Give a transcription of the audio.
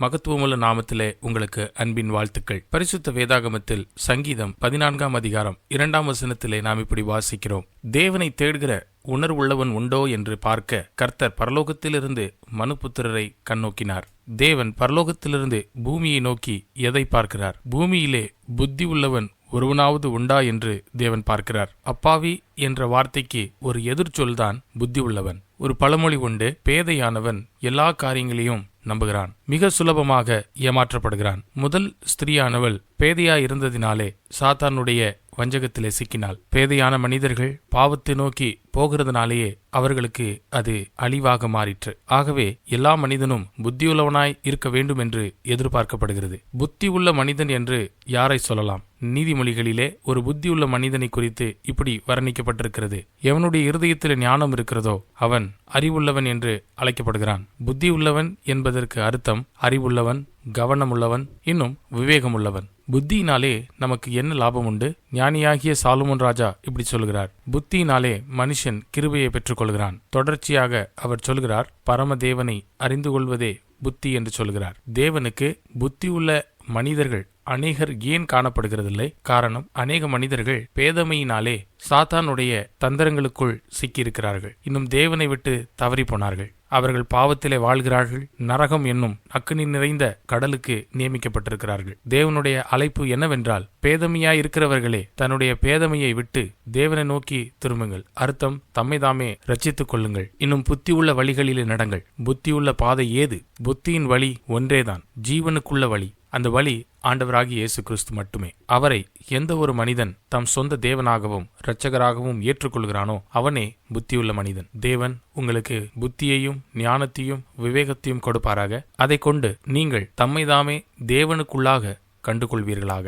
மகத்துவமுள்ள நாமத்திலே உங்களுக்கு அன்பின் வாழ்த்துக்கள். பரிசுத்த வேதாகமத்தில் சங்கீதம் பதினான்காம் அதிகாரம் இரண்டாம் வசனத்திலே நாம் இப்படி வாசிக்கிறோம். தேவனை தேடுகிற உணர்வுள்ளவன் உண்டோ என்று பார்க்க கர்த்தர் பரலோகத்திலிருந்து மனுபுத்திரரை கண்ணோக்கினார். தேவன் பரலோகத்திலிருந்து பூமியை நோக்கி எதை பார்க்கிறார்? பூமியிலே புத்தி உள்ளவன் ஒருவனாவது உண்டா என்று தேவன் பார்க்கிறார். அப்பாவி என்ற வார்த்தைக்கு ஒரு எதிர்ச்சொல்தான் புத்தி உள்ளவன் ஒரு பழமொழி உண்டு பேதையானவன் எல்லா காரியங்களையும் நம்புகிறான் மிக சுலபமாக ஏமாற்றப்படுகிறான். முதல் ஸ்திரீயானவள் பேதையா இருந்ததினாலே சாத்தானுடைய வஞ்சகத்திலே சிக்கினாள். பேதையான மனிதர்கள் பாவத்தை நோக்கி போகிறதுனாலேயே அவர்களுக்கு அது அழிவாக மாறிற்று. ஆகவே எல்லா மனிதனும் புத்தியுள்ளவனாய் இருக்க வேண்டும் என்று எதிர்பார்க்கப்படுகிறது. புத்தி உள்ள மனிதன் என்று யாரை சொல்லலாம்? நீதிமொழிகளிலே ஒரு புத்தியுள்ள மனிதனை குறித்து இப்படி வர்ணிக்கப்பட்டிருக்கிறது. எவனுடைய இருதயத்தில் ஞானம் இருக்கிறதோ அவன் அறிவுள்ளவன் என்று அழைக்கப்படுகிறான். புத்தியுள்ளவன் என்பதற்கு அர்த்தம் அறிவுள்ளவன் கவனமுள்ளவன் இன்னும் விவேகமுள்ளவன். புத்தியினாலே நமக்கு என்ன லாபம் உண்டு? ஞானியாகிய சாலுமன் ராஜா இப்படி சொல்கிறார். புத்தியினாலே மனுஷன் கிருபையை பெற்றுக்கொள்கிறான். தொடர்ச்சியாக அவர் சொல்கிறார் பரமதேவனை அறிந்து கொள்வதே புத்தி என்று சொல்கிறார். தேவனுக்கு புத்தியுள்ள மனிதர்கள் அநேகர் ஏன் காணப்படுகிறதில்லை? காரணம் அநேக மனிதர்கள் பேதமையினாலே சாத்தானுடைய தந்திரங்களுக்குள் சிக்கியிருக்கிறார்கள். இன்னும் தேவனை விட்டு தவறி போனார்கள். அவர்கள் பாவத்திலே வாழ்கிறார்கள். நரகம் என்னும் அக்கினி நிறைந்த கடலுக்கு நியமிக்கப்பட்டிருக்கிறார்கள். தேவனுடைய அழைப்பு என்னவென்றால் பேதமையாய் இருக்கிறவர்களே தன்னுடைய பேதமையை விட்டு தேவனை நோக்கி திரும்புங்கள். அர்த்தம் தம்மை தாமே கொள்ளுங்கள். இன்னும் புத்தியுள்ள வழிகளிலே நடங்கள். புத்தியுள்ள பாதை ஏது? புத்தியின் வழி ஒன்றேதான். ஜீவனுக்குள்ள வழி. அந்த வழி ஆண்டவராகி இயேசு கிறிஸ்து மட்டுமே. அவரை எந்த ஒரு மனிதன் தம் சொந்த தேவனாகவும் இரட்சகராகவும் ஏற்றுக்கொள்கிறானோ அவனே புத்தியுள்ள மனிதன். தேவன் உங்களுக்கு புத்தியையும் ஞானத்தையும் விவேகத்தையும் கொடுப்பாராக. அதை கொண்டு நீங்கள் தம்மைதாமே தேவனுக்குள்ளாக கண்டுகொள்வீர்களாக.